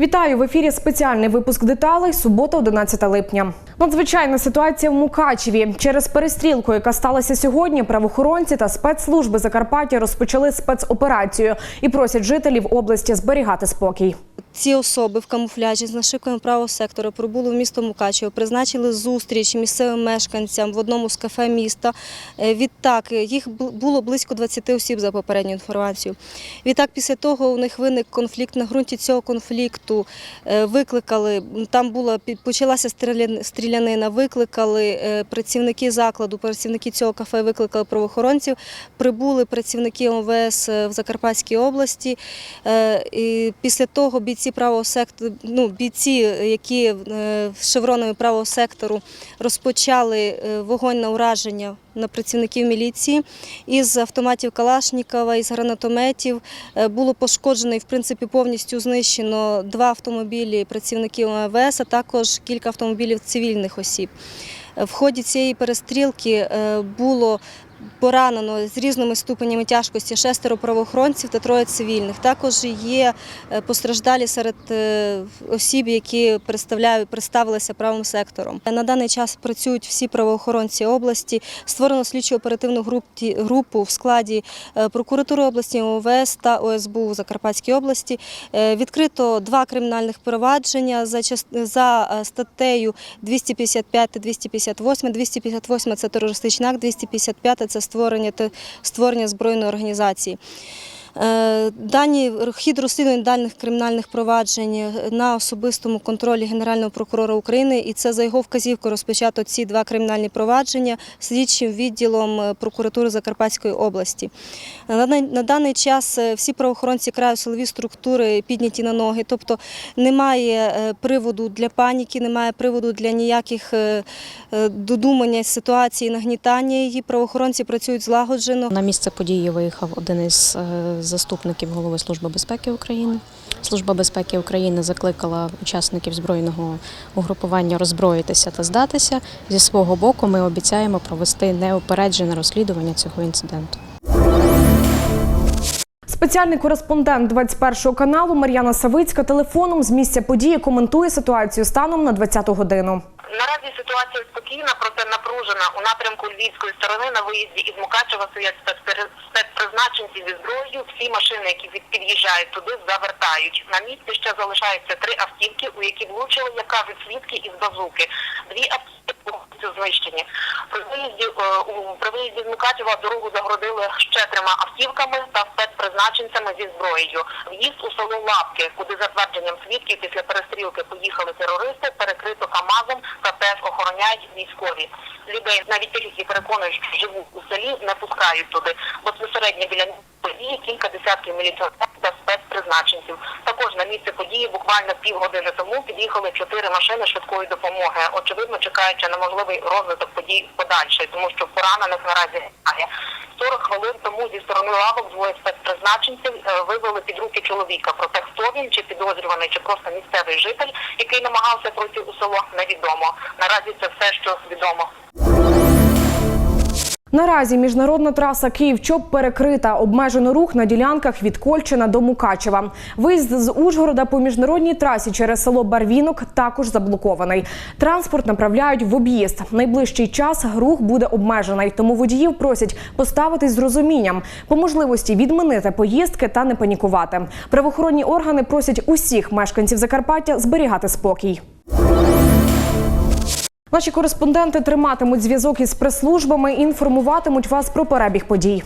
Вітаю в ефірі. Спеціальний випуск деталей. Субота, 11 липня. Надзвичайна ситуація в Мукачеві. Через перестрілку, яка сталася сьогодні, правоохоронці та спецслужби Закарпаття розпочали спецоперацію і просять жителів області зберігати спокій. Ці особи в камуфляжі з нашивками правого сектора прибули в місто Мукачево, призначили зустріч місцевим мешканцям в одному з кафе міста. Е, Відтак їх було близько 20 осіб за попередню інформацію. Відтак, після того у них виник конфлікт. На ґрунті цього конфлікту е, викликали там була почалася стрілянина. Викликали е, працівники закладу, працівники цього кафе викликали правоохоронців. Прибули працівники МВС в Закарпатській області. Е, І після того бійці правого сектору, ну бійці, які е, шевронами правого сектору розпочали е, вогонь на ураження на працівників міліції із автоматів Калашнікова, із гранатометів. Е, Було пошкоджено і в принципі повністю знищено два автомобілі працівників МВС, а також кілька автомобілів цивільних осіб. В ході цієї перестрілки було поранено з різними ступенями тяжкості шестеро правоохоронців та троє цивільних. Також є е, постраждалі серед е, осіб, які представилися правим сектором. На даний час працюють всі правоохоронці області. Створено слідчо-оперативну групу в складі е, прокуратури області, ОВС та ОСБУ Закарпатській області. Відкрито два кримінальних провадження за статтею 255 та 258. 258 – це терористичний акт, 255 – це створення створення збройної організації. Е, Дані хід розслідувань даних кримінальних проваджень на особистому контролі Генерального прокурора України, і це за його вказівкою розпочато ці два кримінальні провадження слідчим відділом е, прокуратури Закарпатської області. На даний, час е, всі правоохоронці краю силові структури підняті на ноги, тобто немає приводу для паніки, немає приводу для ніяких додумання ситуації, нагнітання її. Правоохоронці працюють злагоджено. На місце події виїхав один із заступників голови Служби безпеки України. Служба безпеки України закликала учасників збройного угрупування роззброїтися та здатися. Зі свого боку, ми обіцяємо провести неупереджене розслідування цього інциденту. Спеціальний кореспондент 21 каналу Мар'яна Савицька телефоном з місця події коментує ситуацію станом на 20 годину. Наразі ситуація спокійна, проте напружена у напрямку львівської сторони на виїзді із Мукачева стоять спецпризначенці зі зброєю. Всі машини, які від- під'їжджають туди, завертають. На місці ще залишаються три автівки, у які влучили, яка кажуть, свідки із базуки. Дві автівки повністю знищені. При виїзді е, у при виїзді з Мукачева дорогу загородили ще трьома автівками та спецпризначенцями зі зброєю. В'їзд у село Лапки, куди за твердженням свідків після перестрілки поїхали терористи, перекрито КАМАЗом та теж охороняють військові. Людей, навіть тих, які переконують, що живуть у селі, не пускають туди. Безпосередньо біля події кілька десятків міліціонерів та спецпризначенців. Також на місце події буквально півгодини тому під'їхали чотири машини швидкої допомоги. Очевидно, чекаючи на можливий розвиток подій подальший, тому що поранених наразі немає. 40 хвилин тому зі сторони лавок двоє спецпризначенців е, вивели під руки чоловіка. Проте хто він, чи підозрюваний, чи просто місцевий житель, який намагався пройти у село, невідомо. Наразі це все, що відомо. Наразі міжнародна траса Київ-Чоп перекрита. Обмежено рух на ділянках від Кольчина до Мукачева. Виїзд з Ужгорода по міжнародній трасі через село Барвінок також заблокований. Транспорт направляють в об'їзд. Найближчий час рух буде обмежений, тому водіїв просять поставитись з розумінням, по можливості відмінити поїздки та не панікувати. Правоохоронні органи просять усіх мешканців Закарпаття зберігати спокій. Наші кореспонденти триматимуть зв'язок із прес-службами і інформуватимуть вас про перебіг подій.